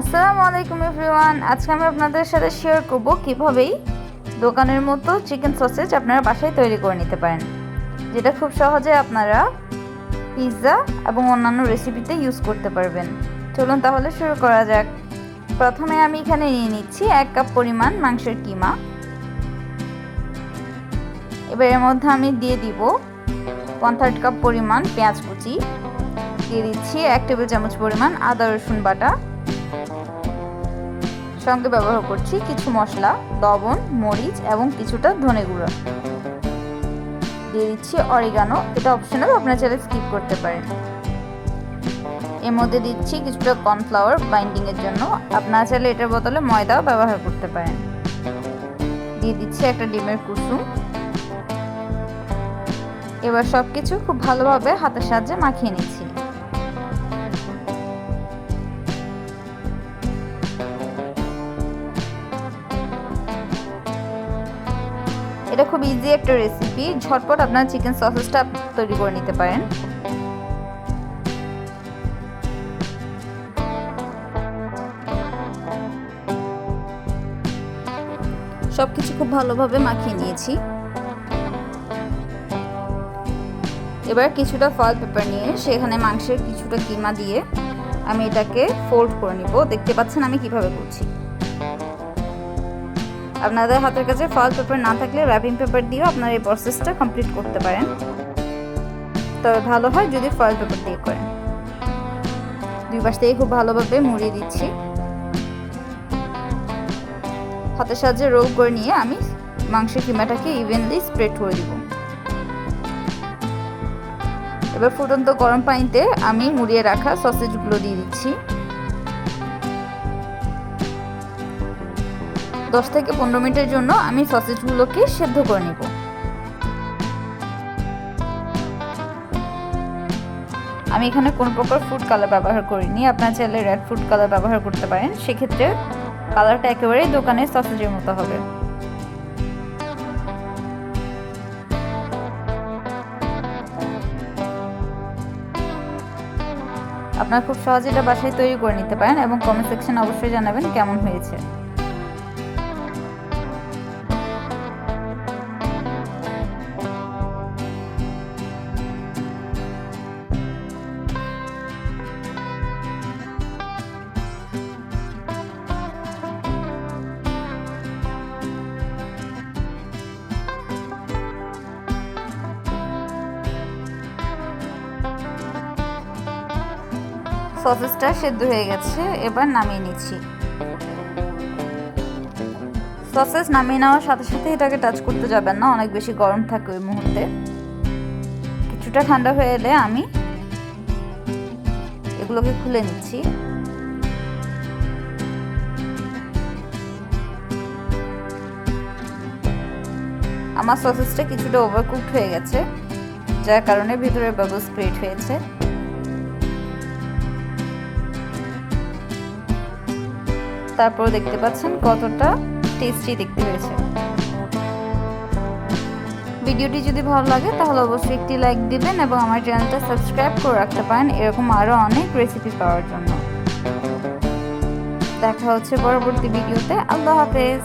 আসসালামু আলাইকুম এভরিওয়ান। আজকে আমি আপনাদের সাথে শেয়ার করব কিভাবেই দোকানের মতো চিকেন সসেজ আপনারা বাসায় তৈরি করে নিতে পারেন। যেটা খুব সহজে আপনারা পিৎজা এবং অন্যান্য রেসিপিতে ইউজ করতে পারবেন। চলুন তাহলে শুরু করা যাক। প্রথমে আমি এখানে নিয়ে নিচ্ছি এক কাপ পরিমাণ মাংসের কিমা। এবার এর মধ্যে আমি দিয়ে দিব থার্ড কাপ পরিমাণ পেঁয়াজ কুচি। দিয়ে দিচ্ছি এক টেবিল চামচ পরিমাণ আদা রসুন বাটা। সঙ্গে ব্যবহার করছি কিছু মশলা, লবণ, মরিচ এবং কিছুটা ধনে গুঁড়ো। দিয়ে দিচ্ছি অরিগানো এটা অপশনাল আপনারা চাইলে স্কিপ করতে পারেন। এর মধ্যে দিচ্ছি কিছুটা কর্নফ্লাওয়ার বাইন্ডিংয়ের জন্য, আপনারা চাইলে এটার বদলে ময়দাও ব্যবহার করতে পারেন। দিয়ে দিচ্ছি একটা ডিমের কুসুম। এবার সব কিছু খুব ভালোভাবে হাতের সাহায্যে মাখিয়ে নিচ্ছি। এটা খুব ইজি একটা রেসিপি ঝটপট আপনার চিকেন সসেসটা তৈরি করে নিতে পারেন। সব কিছু খুব ভালোভাবে মাখিয়ে নিয়েছি। এবার কিছুটা ফয়েল পেপার নিয়ে সেখানে মাংসের কিছুটা কিমা দিয়ে আমি এটাকে ফোল্ড করে নিব। দেখতে পাচ্ছেন আমি কীভাবে করছি। আপনাদের হাতের কাছে ফয়েল পেপার না থাকলে র্যাপিং পেপার দিয়েও আপনারা এই প্রসেসটা কমপ্লিট করতে পারেন। তবে ভালো হয় যদি ফয়েল পেপার দিয়ে করেন। দুই পাশ থেকে খুব ভালোভাবে মুড়িয়ে দিচ্ছি। হাতের সাহায্যে রোল করে নিয়ে আমি মাংসের কিমাটাকে ইভেনলি স্প্রেড করে দিব। এবার ফুটন্ত গরম পানিতে আমি মুড়িয়ে রাখা সসেজগুলো দিয়ে দিচ্ছি। দশ থেকে পনেরো মিনিটের জন্য আমি সসেজগুলোকে সেদ্ধ করে নেব। আমি এখানে কোন প্রকার ফুড কালার ব্যবহার করিনি। আপনার চাইলে রেড ফুড কালার ব্যবহার করতে পারেন। সেক্ষেত্রে কালারটা একেবারেই দোকানের সসেজের মতো হবে। আপনারা খুব সহজে এটা বাসায় তৈরি করে নিতে পারেন এবং কমেন্ট সেকশন অবশ্যই জানাবেন কেমন হয়েছে। সসেসটা সেদ্ধ হয়ে গেছে, এবার নামিয়ে নিচ্ছি। সসেস নামিয়ে নেওয়ার সাথে সাথে এটাকে টাচ করতে যাবেন না, অনেক বেশি গরম থাকে ওই মুহূর্তে। কিছুটা ঠান্ডা হয়ে এলে আমি এগুলোকে খুলে নিচ্ছি। আমার সসেসটা কিছুটা ওভারকুকড হয়ে গেছে, যার কারণে ভিতরে বাবলস ক্রিয়েট হয়েছে। তারপর দেখতে পাচ্ছেন কতটা টেস্টি দেখতে হয়েছে। ভিডিওটি যদি ভালো লাগে, তাহলে অবশ্যই একটি লাইক দিবেন এবং আমার চ্যানেলটা সাবস্ক্রাইব করে রাখতে পারেন। এরকম আরও অনেক রেসিপি পাওয়ার জন্য। দেখা হচ্ছে পরবর্তী ভিডিওতে। আল্লাহ হাফেজ।